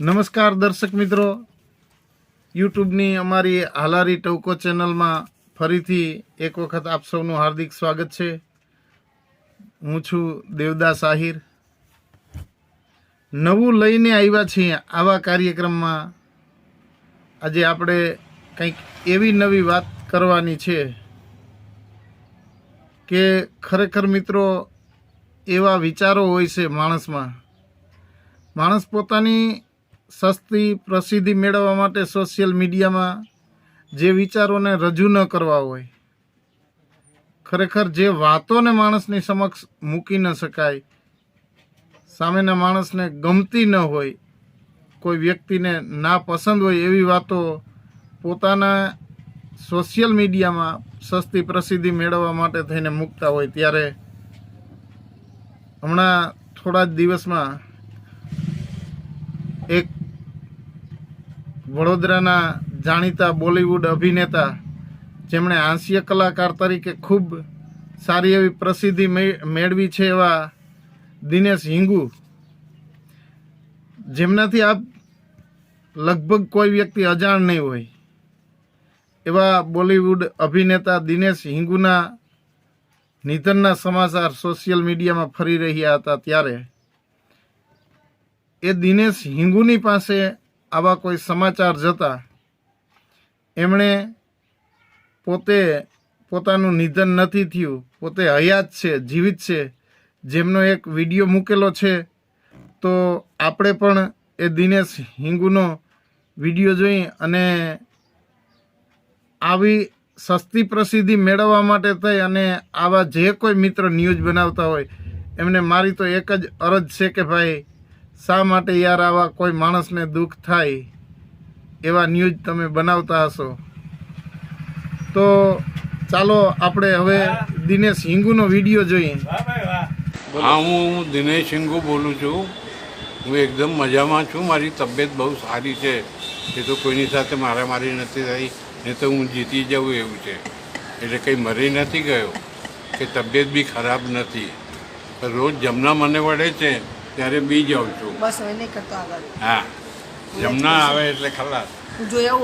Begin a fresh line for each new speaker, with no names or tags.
નમસ્કાર દર્શક મિત્રો. યુટ્યુબની અમારી હાલારી ટવકો ચેનલમાં ફરીથી એક વખત આપ સૌનું હાર્દિક સ્વાગત છે. હું છું દેવદાસ આહિર. નવું લઈને આવ્યા છીએ આવા કાર્યક્રમમાં. આજે આપણે કંઈક એવી નવી વાત કરવાની છે કે ખરેખર મિત્રો એવા વિચારો હોય છે માણસમાં. માણસ પોતાની સસ્તી પ્રસિદ્ધિ મેળવવા માટે સોશિયલ મીડિયામાં જે વિચારોને રજૂ ન કરવા હોય, ખરેખર જે વાતોને માણસની સમક્ષ મૂકી ન શકાય, સામેના માણસને ગમતી ન હોય, કોઈ વ્યક્તિને ના પસંદ હોય એવી વાતો પોતાના સોશિયલ મીડિયામાં સસ્તી પ્રસિદ્ધિ મેળવવા માટે થઈને મૂકતા હોય ત્યારે હમણાં થોડા જ દિવસમાં એક વડોદરાના જાણીતા બોલિવૂડ અભિનેતા, જેમણે હાસ્ય કલાકાર તરીકે ખૂબ સારી એવી પ્રસિદ્ધિ મેળવી છે એવા દિનેશ હિંગુ. જેમનાથી આપ લગભગ કોઈ વ્યક્તિ અજાણ નહીં હોય. એવા બોલિવૂડ અભિનેતા દિનેશ હિંગુના નિધનના સમાચાર સોશિયલ મીડિયામાં ફરી રહ્યા હતા ત્યારે. એ દિનેશ હિંગુની પાસે આવા કોઈ સમાચાર જતા એમણે પોતે પોતાનું નિધન નથી થયું. પોતે હયાત છે, જીવિત છે. જેમનો એક વીડિયો મૂકેલો છે. તો આપણે પણ એ દિનેશ હિંગુનો વીડિયો જોઈ અને આવી સસ્તી પ્રસિદ્ધિ મેળવવા માટે થઈ અને આવા જે કોઈ મિત્ર ન્યૂઝ બનાવતા હોય, એમને મારી તો એક જ અરજ છે કે ભાઈ શા માટે યાર આવા કોઈ માણસને દુઃખ થાય એવા ન્યૂઝ તમે બનાવતા હશો? તો ચાલો આપણે હવે દિનેશ હિંગુનો વીડિયો જોઈએ.
હા, હું દિનેશ હિંગુ બોલું છું. હું એકદમ મજામાં છું. મારી તબિયત બહુ સારી છે. એ તો કોઈની સાથે મારામારી નથી થઈ. નહીં તો હું જીતી જાઉં એવું છે. એટલે કંઈ મરી નથી ગયો. કે તબિયત બી ખરાબ નથી. રોજ જમના મને વળે છે. ત્યારે બી જાઉં છું.
બસ હવે નહીં કરતો આગળ.
હા. જમના આવે એટલે ખલાસ.
હું આવું